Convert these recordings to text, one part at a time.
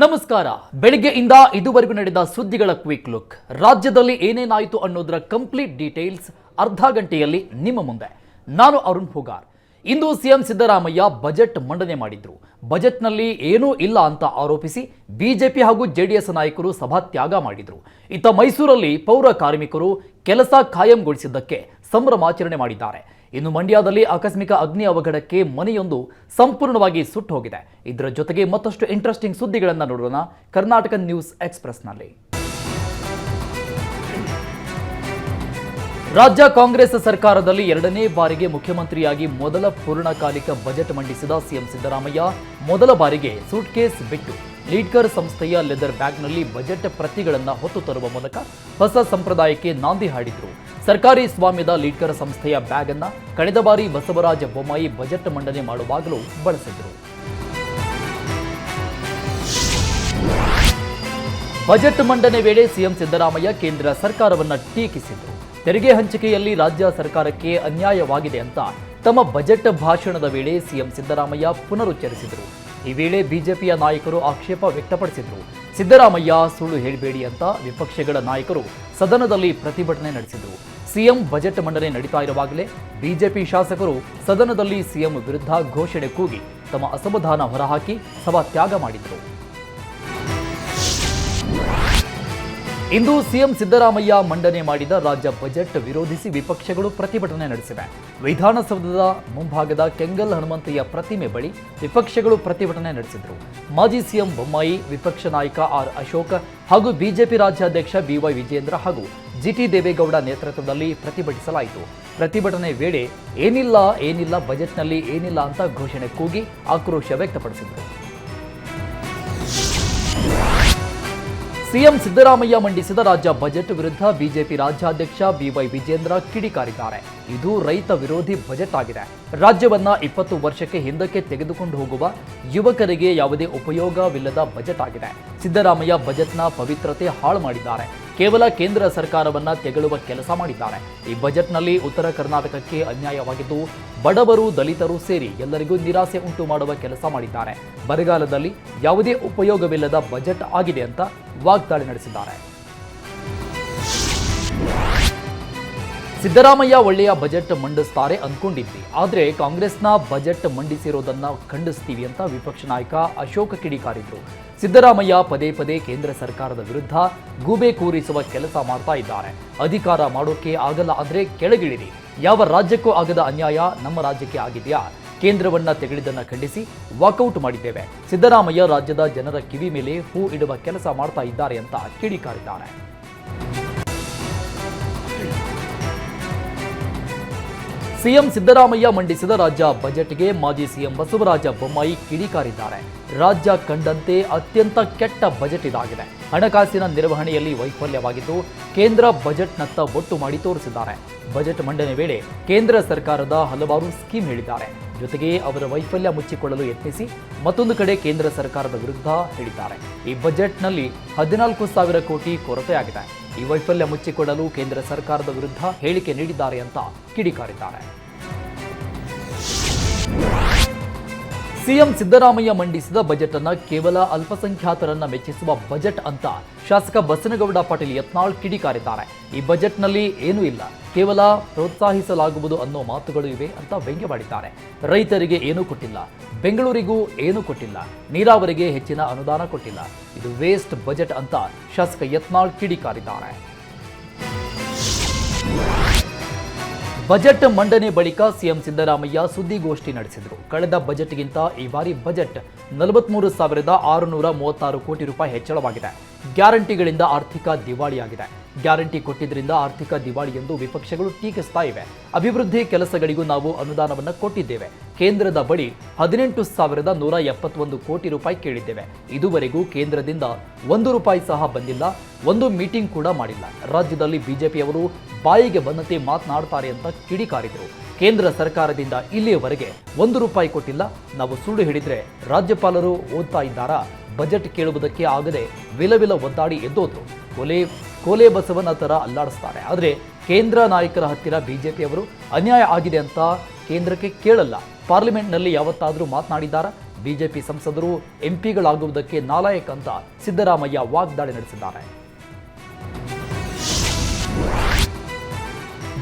ನಮಸ್ಕಾರ. ಬೆಳಿಗ್ಗೆಯಿಂದ ಇದುವರೆಗೂ ನಡೆದ ಸುದ್ದಿಗಳ ಕ್ವಿಕ್ ಲುಕ್ ರಾಜ್ಯದಲ್ಲಿ ಏನೇನಾಯಿತು ಅನ್ನೋದರ ಕಂಪ್ಲೀಟ್ ಡೀಟೇಲ್ಸ್ ಅರ್ಧ ಗಂಟೆಯಲ್ಲಿ ನಿಮ್ಮ ಮುಂದೆ. ನಾನು ಅರುಣ್ ಹುಗಾರ್. ಇಂದು ಸಿಎಂ ಸಿದ್ದರಾಮಯ್ಯ ಬಜೆಟ್ ಮಂಡನೆ ಮಾಡಿದ್ರು. ಬಜೆಟ್ನಲ್ಲಿ ಏನೂ ಇಲ್ಲ ಅಂತ ಆರೋಪಿಸಿ ಬಿಜೆಪಿ ಹಾಗೂ ಜೆಡಿಎಸ್ ನಾಯಕರು ಸಭಾತ್ಯಾಗ ಮಾಡಿದ್ರು. ಇತ್ತ ಮೈಸೂರಲ್ಲಿ ಪೌರ ಕಾರ್ಮಿಕರು ಕೆಲಸ ಖಾಯಂಗೊಳಿಸಿದ್ದಕ್ಕೆ ಸಂಭ್ರಮಾಚರಣೆ ಮಾಡಿದ್ದಾರೆ. ಇನ್ನು ಮಂಡ್ಯದಲ್ಲಿ ಆಕಸ್ಮಿಕ ಅಗ್ನಿ ಅವಘಡಕ್ಕೆ ಮನೆಯೊಂದು ಸಂಪೂರ್ಣವಾಗಿ ಸುಟ್ಟು ಹೋಗಿದೆ ಇದರ ಜೊತೆಗೆ ಮತ್ತಷ್ಟು ಇಂಟ್ರೆಸ್ಟಿಂಗ್ ಸುದ್ದಿಗಳನ್ನು ನೋಡೋಣ ಕರ್ನಾಟಕ ನ್ಯೂಸ್ ಎಕ್ಸ್ಪ್ರೆಸ್ನಲ್ಲಿ. ರಾಜ್ಯ ಕಾಂಗ್ರೆಸ್ ಸರ್ಕಾರದಲ್ಲಿ ಎರಡನೇ ಬಾರಿಗೆ ಮುಖ್ಯಮಂತ್ರಿಯಾಗಿ ಮೊದಲ ಪೂರ್ಣಕಾಲಿಕ ಬಜೆಟ್ ಮಂಡಿಸಿದ ಸಿಎಂ ಸಿದ್ದರಾಮಯ್ಯ ಮೊದಲ ಬಾರಿಗೆ ಸೂಟ್ಕೇಸ್ ಬಿಟ್ಟು ಲೀಡ್ಕರ್ ಸಂಸ್ಥೆಯ ಲೆದರ್ ಬ್ಯಾಗ್ನಲ್ಲಿ ಬಜೆಟ್ ಪ್ರತಿಗಳನ್ನು ಹೊತ್ತು ತರುವ ಮೂಲಕ ಹೊಸ ಸಂಪ್ರದಾಯಕ್ಕೆ ನಾಂದಿ ಹಾಡಿದ್ರು. ಸರ್ಕಾರಿ ಸ್ವಾಮ್ಯದ ಲೀಡ್ಕರ್ ಸಂಸ್ಥೆಯ ಬ್ಯಾಗ್ ಅನ್ನ ಕಳೆದ ಬಾರಿ ಬಸವರಾಜ ಬೊಮ್ಮಾಯಿ ಬಜೆಟ್ ಮಂಡನೆ ಮಾಡುವಾಗಲೂ ಬಳಸಿದ್ರು. ಬಜೆಟ್ ಮಂಡನೆ ವೇಳೆ ಸಿಎಂ ಸಿದ್ದರಾಮಯ್ಯ ಕೇಂದ್ರ ಸರ್ಕಾರವನ್ನು ಟೀಕಿಸಿದರು. ತೆರಿಗೆ ಹಂಚಿಕೆಯಲ್ಲಿ ರಾಜ್ಯ ಸರ್ಕಾರಕ್ಕೆ ಅನ್ಯಾಯವಾಗಿದೆ ಅಂತ ತಮ್ಮ ಬಜೆಟ್ ಭಾಷಣದ ವೇಳೆ ಸಿಎಂ ಸಿದ್ದರಾಮಯ್ಯ ಪುನರುಚ್ಚರಿಸಿದರು. ಈ ವೇಳೆ ಬಿಜೆಪಿಯ ನಾಯಕರು ಆಕ್ಷೇಪ ವ್ಯಕ್ತಪಡಿಸಿದರು. ಸಿದ್ದರಾಮಯ್ಯ ಸುಳ್ಳು ಹೇಳಬೇಡಿ ಅಂತ ವಿಪಕ್ಷಗಳ ನಾಯಕರು ಸದನದಲ್ಲಿ ಪ್ರತಿಭಟನೆ ನಡೆಸಿದರು. ಸಿಎಂ ಬಜೆಟ್ ಮಂಡನೆ ನಡೀತಾ ಇರುವಾಗಲೇ ಬಿಜೆಪಿ ಶಾಸಕರು ಸದನದಲ್ಲಿ ಸಿಎಂ ವಿರುದ್ಧ ಘೋಷಣೆ ಕೂಗಿ ತಮ್ಮ ಅಸಮಾಧಾನ ಹೊರಹಾಕಿ ಸಭಾತ್ಯಾಗ ಮಾಡಿದರು. ಇಂದು ಸಿಎಂ ಸಿದ್ದರಾಮಯ್ಯ ಮಂಡನೆ ಮಾಡಿದ ರಾಜ್ಯ ಬಜೆಟ್ ವಿರೋಧಿಸಿ ವಿಪಕ್ಷಗಳು ಪ್ರತಿಭಟನೆ ನಡೆಸಿವೆ. ವಿಧಾನಸೌಧದ ಮುಂಭಾಗದ ಕೆಂಗಲ್ ಹನುಮಂತಯ್ಯ ಪ್ರತಿಮೆ ಬಳಿ ವಿಪಕ್ಷಗಳು ಪ್ರತಿಭಟನೆ ನಡೆಸಿದರು. ಮಾಜಿ ಸಿಎಂ ಬೊಮ್ಮಾಯಿ, ವಿಪಕ್ಷ ನಾಯಕ ಆರ್ ಅಶೋಕ್ ಹಾಗೂ ಬಿಜೆಪಿ ರಾಜ್ಯಾಧ್ಯಕ್ಷ ಬಿವೈ ವಿಜೇಂದ್ರ ಹಾಗೂ ಜಿಟಿ ದೇವೇಗೌಡ ನೇತೃತ್ವದಲ್ಲಿ ಪ್ರತಿಭಟಿಸಲಾಯಿತು. ಪ್ರತಿಭಟನೆ ವೇಳೆ, ಏನಿಲ್ಲ ಏನಿಲ್ಲ, ಬಜೆಟ್ನಲ್ಲಿ ಏನಿಲ್ಲ ಅಂತ ಘೋಷಣೆ ಕೂಗಿ ಆಕ್ರೋಶ ವ್ಯಕ್ತಪಡಿಸಿದರು. ಸಿಎಂ ಸಿದ್ದರಾಮಯ್ಯ ಮಂಡಿಸಿದ ರಾಜ್ಯ ಬಜೆಟ್ ವಿರುದ್ಧ ಬಿಜೆಪಿ ರಾಜ್ಯಾಧ್ಯಕ್ಷ ಬಿವೈ ವಿಜೇಂದ್ರ ಕಿಡಿಕಾರಿದ್ದಾರೆ. ಇದು ರೈತ ವಿರೋಧಿ ಬಜೆಟ್ ಆಗಿದೆ. ರಾಜ್ಯವನ್ನ ಇಪ್ಪತ್ತು ವರ್ಷಕ್ಕೆ ಹಿಂದಕ್ಕೆ ತೆಗೆದುಕೊಂಡು ಹೋಗುವ ಯುವಕರಿಗೆ ಯಾವುದೇ ಉಪಯೋಗವಿಲ್ಲದ ಬಜೆಟ್ ಆಗಿದೆ. ಸಿದ್ದರಾಮಯ್ಯ ಬಜೆಟ್ನ ಪವಿತ್ರತೆ ಹಾಳು ಮಾಡಿದ್ದಾರೆ. ಕೇವಲ ಕೇಂದ್ರ ಸರ್ಕಾರವನ್ನ ತೆಗಳುವ ಕೆಲಸ ಮಾಡಿದ್ದಾರೆ. ಈ ಬಜೆಟ್ನಲ್ಲಿ ಉತ್ತರ ಕರ್ನಾಟಕಕ್ಕೆ ಅನ್ಯಾಯವಾಗಿದ್ದು, ಬಡವರು ದಲಿತರು ಸೇರಿ ಎಲ್ಲರಿಗೂ ನಿರಾಸೆ ಉಂಟು ಮಾಡುವ ಕೆಲಸ ಮಾಡಿದ್ದಾರೆ. ಬರಗಾಲದಲ್ಲಿ ಯಾವುದೇ ಉಪಯೋಗವಿಲ್ಲದ ಬಜೆಟ್ ಆಗಿದೆ ಅಂತ ವಾಗ್ದಾಳಿ ನಡೆಸಿದ್ದಾರೆ. ಸಿದ್ದರಾಮಯ್ಯ ಒಳ್ಳೆಯ ಬಜೆಟ್ ಮಂಡಿಸ್ತಾರೆ ಅಂದ್ಕೊಂಡಿದ್ವಿ ಆದರೆ ಕಾಂಗ್ರೆಸ್ನ ಬಜೆಟ್ ಮಂಡಿಸಿರೋದನ್ನ ಖಂಡಿಸ್ತೀವಿ ಅಂತ ವಿಪಕ್ಷ ನಾಯಕ ಅಶೋಕ ಕಿಡಿಕಾರಿದ್ರು. ಸಿದ್ದರಾಮಯ್ಯ ಪದೇ ಪದೇ ಕೇಂದ್ರ ಸರ್ಕಾರದ ವಿರುದ್ಧ ಗೂಬೆ ಕೂರಿಸುವ ಕೆಲಸ ಮಾಡ್ತಾ ಇದ್ದಾರೆ. ಅಧಿಕಾರ ಮಾಡೋಕೆ ಆಗಲ್ಲ ಆದರೆ ಕೆಳಗಿಳಿರಿ. ಯಾವ ರಾಜ್ಯಕ್ಕೂ ಆಗದ ಅನ್ಯಾಯ ನಮ್ಮ ರಾಜ್ಯಕ್ಕೆ ಆಗಿದೆಯಾ? ಕೇಂದ್ರವನ್ನ ತೆಗಳಿದನ್ನ ಖಂಡಿಸಿ ವಾಕೌಟ್ ಮಾಡಿದ್ದೇವೆ. ಸಿದ್ದರಾಮಯ್ಯ ರಾಜ್ಯದ ಜನರ ಕಿವಿ ಮೇಲೆ ಹೂ ಇಡುವ ಕೆಲಸ ಮಾಡ್ತಾ ಇದ್ದಾರೆ ಅಂತ ಕಿಡಿಕಾರಿದ್ದಾರೆ. ಸಿಎಂ ಸಿದ್ದರಾಮಯ್ಯ ಮಂಡಿಸಿದ ರಾಜ್ಯ ಬಜೆಟ್ಗೆ ಮಾಜಿ ಸಿಎಂ ಬಸವರಾಜ ಬೊಮ್ಮಾಯಿ ಕಿಡಿಕಾರಿದ್ದಾರೆ ರಾಜ್ಯ ಕಂಡಂತೆ ಅತ್ಯಂತ ಕೆಟ್ಟ ಬಜೆಟ್ ಇದಾಗಿದೆ. ಹಣಕಾಸಿನ ನಿರ್ವಹಣೆಯಲ್ಲಿ ವೈಫಲ್ಯವಾಗಿದ್ದು, ಕೇಂದ್ರ ಬಜೆಟ್ನತ್ತ ಒಟ್ಟು ಮಾಡಿ ತೋರಿಸಿದ್ದಾರೆ. ಬಜೆಟ್ ಮಂಡನೆ ವೇಳೆ ಕೇಂದ್ರ ಸರ್ಕಾರದ ಹಲವಾರು ಸ್ಕೀಮ್ ಹೇಳಿದ್ದಾರೆ. ಜೊತೆಗೆ ಅವರ ವೈಫಲ್ಯ ಮುಚ್ಚಿಕೊಳ್ಳಲು ಯತ್ನಿಸಿ ಮತ್ತೊಂದು ಕಡೆ ಕೇಂದ್ರ ಸರ್ಕಾರದ ವಿರುದ್ಧ ಹೇಳಿದ್ದಾರೆ. ಈ ಬಜೆಟ್ನಲ್ಲಿ ಹದಿನಾಲ್ಕು ಸಾವಿರ ಕೋಟಿ ಕೊರತೆಯಾಗಿದೆ. ಈ ವೈಫಲ್ಯ ಮುಚ್ಚಿಕೊಳ್ಳಲು ಕೇಂದ್ರ ಸರ್ಕಾರದ ವಿರುದ್ಧ ಹೇಳಿಕೆ ನೀಡಿದ್ದಾರೆ ಅಂತ ಕಿಡಿಕಾರಿದ್ದಾರೆ. ಸಿಎಂ ಸಿದ್ದರಾಮಯ್ಯ ಮಂಡಿಸಿದ ಬಜೆಟ್ ಅನ್ನ ಕೇವಲ ಅಲ್ಪಸಂಖ್ಯಾತರನ್ನ ಮೆಚ್ಚಿಸುವ ಬಜೆಟ್ ಅಂತ ಶಾಸಕ ಬಸನಗೌಡ ಪಾಟೀಲ್ ಯತ್ನಾಳ್ ಕಿಡಿಕಾರಿದ್ದಾರೆ. ಈ ಬಜೆಟ್ನಲ್ಲಿ ಏನೂ ಇಲ್ಲ. ಕೇವಲ ಪ್ರೋತ್ಸಾಹಿಸಲಾಗುವುದು ಅನ್ನೋ ಮಾತುಗಳು ಇವೆ ಅಂತ ವ್ಯಂಗ್ಯವಾಡಿದ್ದಾರೆ. ರೈತರಿಗೆ ಏನೂ ಕೊಟ್ಟಿಲ್ಲ. ಬೆಂಗಳೂರಿಗೂ ಏನೂ ಕೊಟ್ಟಿಲ್ಲ. ನೀರಾವರಿಗೆ ಹೆಚ್ಚಿನ ಅನುದಾನ ಕೊಟ್ಟಿಲ್ಲ. ಇದು ವೇಸ್ಟ್ ಬಜೆಟ್ ಅಂತ ಶಾಸಕ ಯತ್ನಾಳ್ ಕಿಡಿಕಾರಿದ್ದಾರೆ. ಬಜೆಟ್ ಮಂಡನೆ ಬಳಿಕ ಸಿಎಂ ಸಿದ್ದರಾಮಯ್ಯ ಸುದ್ದಿಗೋಷ್ಠಿ ನಡೆಸಿದರು. ಕಳೆದ ಬಜೆಟ್ಗಿಂತ ಈ ಬಾರಿ ಬಜೆಟ್ ನಲವತ್ಮೂರು ಸಾವಿರದ ಆರುನೂರ ಮೂವತ್ತಾರು ಕೋಟಿ ರೂಪಾಯಿ ಹೆಚ್ಚಳವಾಗಿದೆ. ಗ್ಯಾರಂಟಿಗಳಿಂದ ಆರ್ಥಿಕ ದಿವಾಳಿಯಾಗಿದೆ. ಗ್ಯಾರಂಟಿ ಕೊಟ್ಟಿದ್ದರಿಂದ ಆರ್ಥಿಕ ದಿವಾಳಿ ಎಂದು ವಿಪಕ್ಷಗಳು ಟೀಕಿಸ್ತಾ ಇವೆ. ಅಭಿವೃದ್ಧಿ ಕೆಲಸಗಳಿಗೂ ನಾವು ಅನುದಾನವನ್ನು ಕೊಟ್ಟಿದ್ದೇವೆ. ಕೇಂದ್ರದ ಬಳಿ ಹದಿನೆಂಟು ಸಾವಿರದ ನೂರ ಎಪ್ಪತ್ತೊಂದು ಕೋಟಿ ರೂಪಾಯಿ ಕೇಳಿದ್ದೇವೆ. ಇದುವರೆಗೂ ಕೇಂದ್ರದಿಂದ ಒಂದು ರೂಪಾಯಿ ಸಹ ಬಂದಿಲ್ಲ. ಒಂದು ಮೀಟಿಂಗ್ ಕೂಡ ಮಾಡಿಲ್ಲ. ರಾಜ್ಯದಲ್ಲಿ ಬಿಜೆಪಿಯವರು ಬಾಯಿಗೆ ಬಂದಂತೆ ಮಾತನಾಡ್ತಾರೆ ಅಂತ ಕಿಡಿಕಾರಿದರು. ಕೇಂದ್ರ ಸರ್ಕಾರದಿಂದ ಇಲ್ಲಿಯವರೆಗೆ ಒಂದು ರೂಪಾಯಿ ಕೊಟ್ಟಿಲ್ಲ. ನಾವು ಸುಳ್ಳು ಹೇಳಿದ್ರೆ ರಾಜ್ಯಪಾಲರು ಓದ್ತಾ ಇದ್ದಾರಾ? ಬಜೆಟ್ ಕೇಳುವುದಕ್ಕೆ ಆಗದೆ ವಿಲವಿಲ ಒದ್ದಾಡಿ ಎದ್ದೋದ್ರು. ಕೊಲೆ ಕೊಲೆ ಬಸವನ ಥರ ಅಲ್ಲಾಡಿಸ್ತಾರೆ. ಆದರೆ ಕೇಂದ್ರ ನಾಯಕರ ಹತ್ತಿರ ಬಿಜೆಪಿಯವರು ಅನ್ಯಾಯ ಆಗಿದೆ ಅಂತ ಕೇಂದ್ರಕ್ಕೆ ಕೇಳಲ್ಲ. ಪಾರ್ಲಿಮೆಂಟ್ನಲ್ಲಿ ಯಾವತ್ತಾದರೂ ಮಾತನಾಡಿದ್ದಾರಾ? ಬಿಜೆಪಿ ಸಂಸದರು ಎಂಪಿಗಳಾಗುವುದಕ್ಕೆ ನಾಲಾಯಕ್ ಅಂತ ಸಿದ್ದರಾಮಯ್ಯ ವಾಗ್ದಾಳಿ ನಡೆಸಿದ್ದಾರೆ.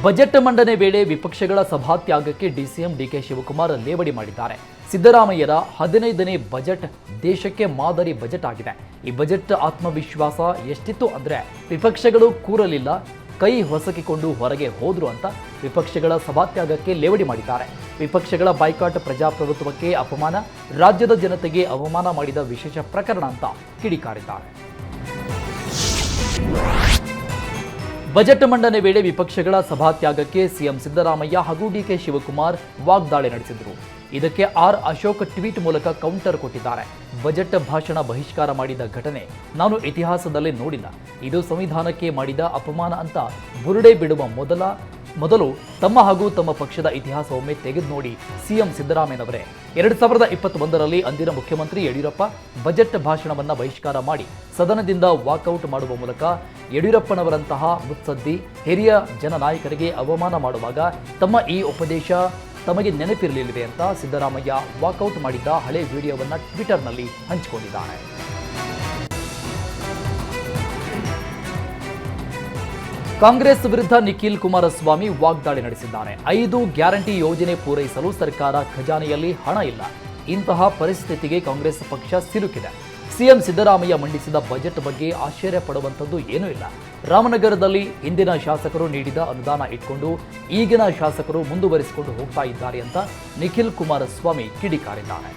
ಬಜೆಟ್ ಮಂಡನೆ ವೇಳೆ ವಿಪಕ್ಷಗಳ ಸಭಾತ್ಯಾಗಕ್ಕೆ ಡಿಸಿಎಂ ಡಿಕೆ ಶಿವಕುಮಾರ್ ಲೇವಡಿ ಮಾಡಿದ್ದಾರೆ. ಸಿದ್ದರಾಮಯ್ಯರ ಹದಿನೈದನೇ ಬಜೆಟ್ ದೇಶಕ್ಕೆ ಮಾದರಿ ಬಜೆಟ್ ಆಗಿದೆ. ಈ ಬಜೆಟ್ ಆತ್ಮವಿಶ್ವಾಸ ಎಷ್ಟಿತ್ತು ಅಂದ್ರೆ ವಿಪಕ್ಷಗಳು ಕೂರಲಿಲ್ಲ, ಕೈ ಹೊಸಕಿಕೊಂಡು ಹೊರಗೆ ಹೋದ್ರು ಅಂತ ವಿಪಕ್ಷಗಳ ಸಭಾತ್ಯಾಗಕ್ಕೆ ಲೇವಡಿ ಮಾಡಿದ್ದಾರೆ. ವಿಪಕ್ಷಗಳ ಬೈಕಾಟ್ ಪ್ರಜಾಪ್ರಭುತ್ವಕ್ಕೆ ಅಪಮಾನ, ರಾಜ್ಯದ ಜನತೆಗೆ ಅವಮಾನ ಮಾಡಿದ ವಿಶೇಷ ಪ್ರಕರಣ ಅಂತ ಕಿಡಿಕಾರಿದ್ದಾರೆ. ಬಜೆಟ್ ಮಂಡನೆ ವೇಳೆ ವಿಪಕ್ಷಗಳ ಸಭಾತ್ಯಾಗಕ್ಕೆ ಸಿಎಂ ಸಿದ್ದರಾಮಯ್ಯ ಹಾಗೂ ಡಿಕೆ ಶಿವಕುಮಾರ್ ವಾಗ್ದಾಳಿ ನಡೆಸಿದರು. ಇದಕ್ಕೆ ಆರ್ ಅಶೋಕ್ ಟ್ವೀಟ್ ಮೂಲಕ ಕೌಂಟರ್ ಕೊಟ್ಟಿದ್ದಾರೆ. ಬಜೆಟ್ ಭಾಷಣ ಬಹಿಷ್ಕಾರ ಮಾಡಿದ ಘಟನೆ ನಾನು ಇತಿಹಾಸದಲ್ಲೇ ನೋಡಿಲ್ಲ. ಇದು ಸಂವಿಧಾನಕ್ಕೆ ಮಾಡಿದ ಅಪಮಾನ ಅಂತ ಬುರುಡೆ ಬಿಡುವ ಮೊದಲ ಮೊದಲು ತಮ್ಮ ಹಾಗೂ ತಮ್ಮ ಪಕ್ಷದ ಇತಿಹಾಸ ಒಮ್ಮೆ ತೆಗೆದು ನೋಡಿ ಸಿಎಂ ಸಿದ್ದರಾಮಯ್ಯನವರೇ. ಎರಡು ಸಾವಿರದ ಇಪ್ಪತ್ತೊಂದರಲ್ಲಿ ಅಂದಿನ ಮುಖ್ಯಮಂತ್ರಿ ಯಡಿಯೂರಪ್ಪ ಬಜೆಟ್ ಭಾಷಣವನ್ನ ಬಹಿಷ್ಕಾರ ಮಾಡಿ ಸದನದಿಂದ ವಾಕೌಟ್ ಮಾಡುವ ಮೂಲಕ ಯಡಿಯೂರಪ್ಪನವರಂತಹ ಮುತ್ಸದ್ದಿ, ಹಿರಿಯ ಜನನಾಯಕರಿಗೆ ಅವಮಾನ ಮಾಡುವಾಗ ತಮ್ಮ ಈ ಉಪದೇಶ ತಮಗೆ ನೆನಪಿರಲಿಲ್ಲವೆ ಅಂತ ಸಿದ್ದರಾಮಯ್ಯ ವಾಕೌಟ್ ಮಾಡಿದ್ದ ಹಳೆ ವಿಡಿಯೋವನ್ನು ಟ್ವಿಟರ್ನಲ್ಲಿ ಹಂಚಿಕೊಂಡಿದ್ದಾರೆ ಕಾಂಗ್ರೆಸ್ ವಿರುದ್ಧ ನಿಖಿಲ್ ಕುಮಾರಸ್ವಾಮಿ ವಾಗ್ದಾಳಿ ನಡೆಸಿದ್ದಾರೆ. ಐದು ಗ್ಯಾರಂಟಿ ಯೋಜನೆ ಪೂರೈಸಲು ಸರ್ಕಾರ ಖಜಾನೆಯಲ್ಲಿ ಹಣ ಇಲ್ಲ. ಇಂತಹ ಪರಿಸ್ಥಿತಿಗೆ ಕಾಂಗ್ರೆಸ್ ಪಕ್ಷ ಸಿಲುಕಿದೆ. ಸಿಎಂ ಸಿದ್ದರಾಮಯ್ಯ ಮಂಡಿಸಿದ ಬಜೆಟ್ ಬಗ್ಗೆ ಆಶ್ಚರ್ಯ ಪಡುವಂಥದ್ದು ಏನೂ ಇಲ್ಲ. ರಾಮನಗರದಲ್ಲಿ ಹಿಂದಿನ ಶಾಸಕರು ನೀಡಿದ ಅನುದಾನ ಇಟ್ಕೊಂಡು ಈಗಿನ ಶಾಸಕರು ಮುಂದುವರಿಸಿಕೊಂಡು ಹೋಗ್ತಾ ಇದ್ದಾರೆ ಅಂತ ನಿಖಿಲ್ ಕುಮಾರಸ್ವಾಮಿ ಕಿಡಿಕಾರಿದ್ದಾರೆ.